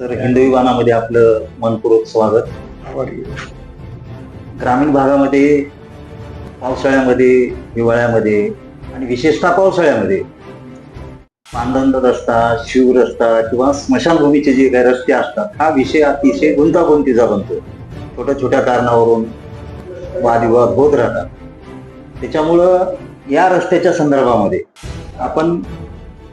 तर हिंदवी वानामध्ये आपलं मनपूर्वक स्वागत. ग्रामीण भागामध्ये पावसाळ्यामध्ये हिवाळ्यामध्ये आणि विशेषतः पावसाळ्यामध्ये पांदन रस्ता शिव रस्ता किंवा स्मशानभूमीचे जे काही रस्ते असतात हा विषय अतिशय गुंतागुंतीचा बनतो. छोट्या छोट्या कारणावरून वादविवाद होत राहतात. त्याच्यामुळं या रस्त्याच्या संदर्भामध्ये आपण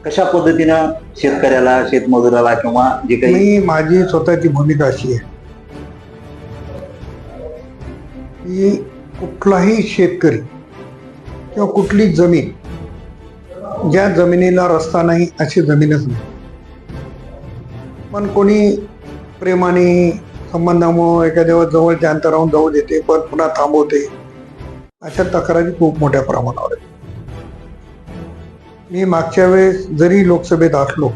कशा पद्धतीनं शेतकऱ्याला शेतमजुराला किंवा जे काही मी माझी स्वतःची भूमिका अशी आहे. की कुठलाही शेतकरी किंवा कुठली जमीन ज्या जमिनीला रस्ता नाही अशी जमीनच नाही. पण कोणी प्रेमाने संबंधामुळं एखाद्या जवळच्या अंतराहून जाऊ देते पण पुन्हा थांबवते अशा तक्रारी खूप मोठ्या प्रमाणावर आहेत. मी मागच्या वेळेस जरी लोकसभेत असलो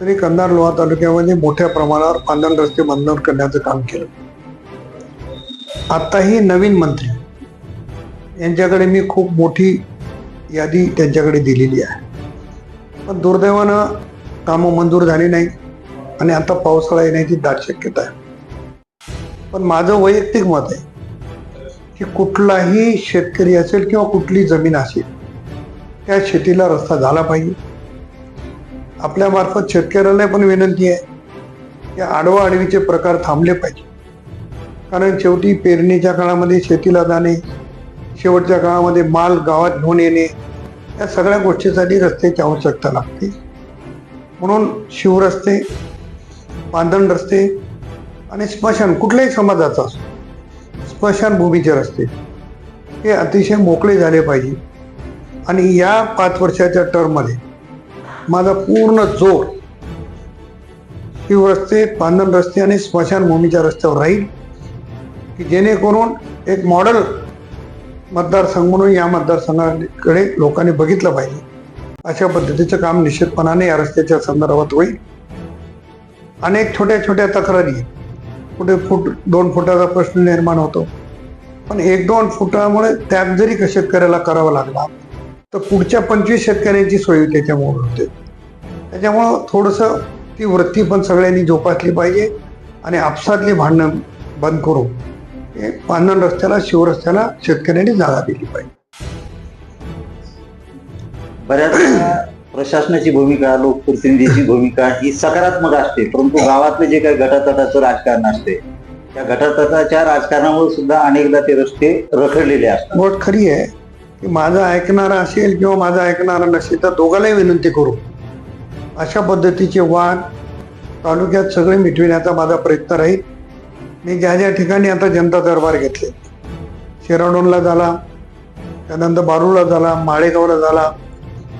तरी कंधार लोहा तालुक्यामध्ये मोठ्या प्रमाणावर पांधन रस्ते बंधन करण्याचं काम केलं. आत्ताही नवीन मंत्री यांच्याकडे मी खूप मोठी यादी त्यांच्याकडे दिलेली आहे. पण दुर्दैवानं कामं मंजूर झाली नाही आणि आता पावसाळा येण्याची दाट शक्यता आहे. पण माझं वैयक्तिक मत आहे की कुठलाही शेतकरी असेल किंवा कुठली जमीन असेल त्या शेतीला रस्ता झाला पाहिजे? आपल्यामार्फत शेतकऱ्याला पण विनंती आहे की आडवा आडवीचे प्रकार थांबले पाहिजे. कारण शेवटी पेरणीच्या काळामध्ये शेतीला जाणे शेवटच्या काळामध्ये माल गावात घेऊन येणे या सगळ्या गोष्टीसाठी रस्त्याची आवश्यकता लागते. म्हणून शिवरस्ते बांधण रस्ते आणि स्मशान कुठल्याही समाजाचा असो स्मशानभूमीचे रस्ते हे अतिशय मोकळे झाले पाहिजे. आणि या पाच वर्षाच्या टर्ममध्ये माझा पूर्ण जोर शिवरस्ते पांधन रस्ते आणि स्मशानभूमीच्या रस्त्यावर राहील. की जेणेकरून एक मॉडेल मतदारसंघ म्हणून या मतदारसंघाकडे लोकांनी बघितलं पाहिजे. अशा पद्धतीचं काम निश्चितपणाने या रस्त्याच्या संदर्भात होईल. अनेक छोट्या छोट्या तक्रारी कुठे फूट दोन फुटाचा प्रश्न निर्माण होतो. पण एक दोन फुटामुळे त्याग जरी का शेतकऱ्याला करावा लागला तर पुढच्या पंचवीस शेतकऱ्यांची सोय त्याच्यामुळे होते. त्याच्यामुळं थोडंसं ती वृत्ती पण सगळ्यांनी जोपासली पाहिजे आणि आपसातली भांडणं बंद करू हे पांधन रस्त्याला शिवरस्त्याला शेतकऱ्यांनी जागा दिली पाहिजे. बऱ्याच प्रशासनाची भूमिका लोकप्रतिनिधीची भूमिका ही सकारात्मक असते परंतु गावातले जे काही गटातटाचं राजकारण असते त्या गटातटाच्या राजकारणामुळे सुद्धा अनेकदा ते रस्ते रखडलेले असतात. खरी आहे. की माझा ऐकणारा असेल किंवा माझा ऐकणारा नसेल तर दोघांनाही विनंती करू. अशा पद्धतीचे वाद तालुक्यात सगळे मिटविण्याचा माझा प्रयत्न राहील. मी ज्या ज्या ठिकाणी आता जनता दरबार घेतले शिराडोनला झाला त्यानंतर बारूला झाला माळेगावला झाला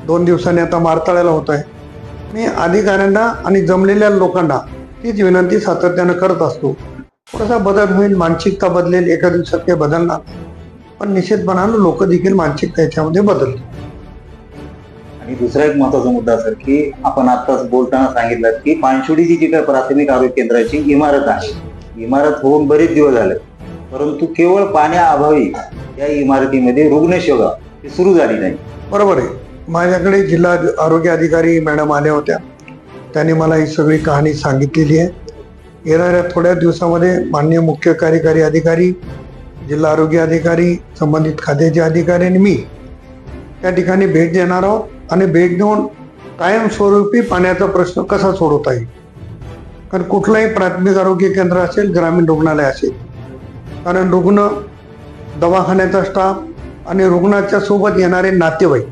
दोन दिवसांनी आता मारताळ्याला होत आहे. मी अधिकाऱ्यांना आणि जमलेल्या लोकांना तीच विनंती सातत्यानं करत असतो. थोडासा बदल होईल मानसिकता बदलेल एका दिवसात काही बदलणार पण निश्चितपणानं लोक देखील मानसिकता याच्यामध्ये बदलतील. आणि दुसरा एक महत्त्वाचा मुद्दा सर की आपण आताच बोलताना सांगितलं की पानशुडीची जी काही प्राथमिक आरोग्य केंद्राची इमारत आहे. इमारत होऊन बरेच दिवस झाले. परंतु केवळ पाण्याअभावी या इमारतीमध्ये रुग्णसेवा ही सुरू झाली नाही. बरोबर आहे. माझ्याकडे जिल्हा आरोग्य अधिकारी मॅडम आल्या होत्या. त्यांनी मला ही सगळी कहाणी सांगितलेली आहे. येणाऱ्या थोड्या दिवसामध्ये माननीय मुख्य कार्यकारी अधिकारी जिल्हा आरोग्य अधिकारी संबंधित खात्याचे अधिकारी आणि मी त्या ठिकाणी भेट देणार आहोत. आणि भेट देऊन कायमस्वरूपी पाण्याचा प्रश्न कसा सोडवता येईल? कारण कुठलंही प्राथमिक आरोग्य केंद्र असेल ग्रामीण रुग्णालय असेल. कारण रुग्ण दवाखान्याचा स्टाफ आणि रुग्णाच्या सोबत येणारे नातेवाईक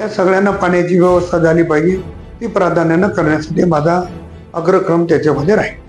या सगळ्यांना पाण्याची व्यवस्था झाली पाहिजे. ती प्राधान्यानं करण्यासाठी माझा अग्रक्रम त्याच्यामध्ये राहील.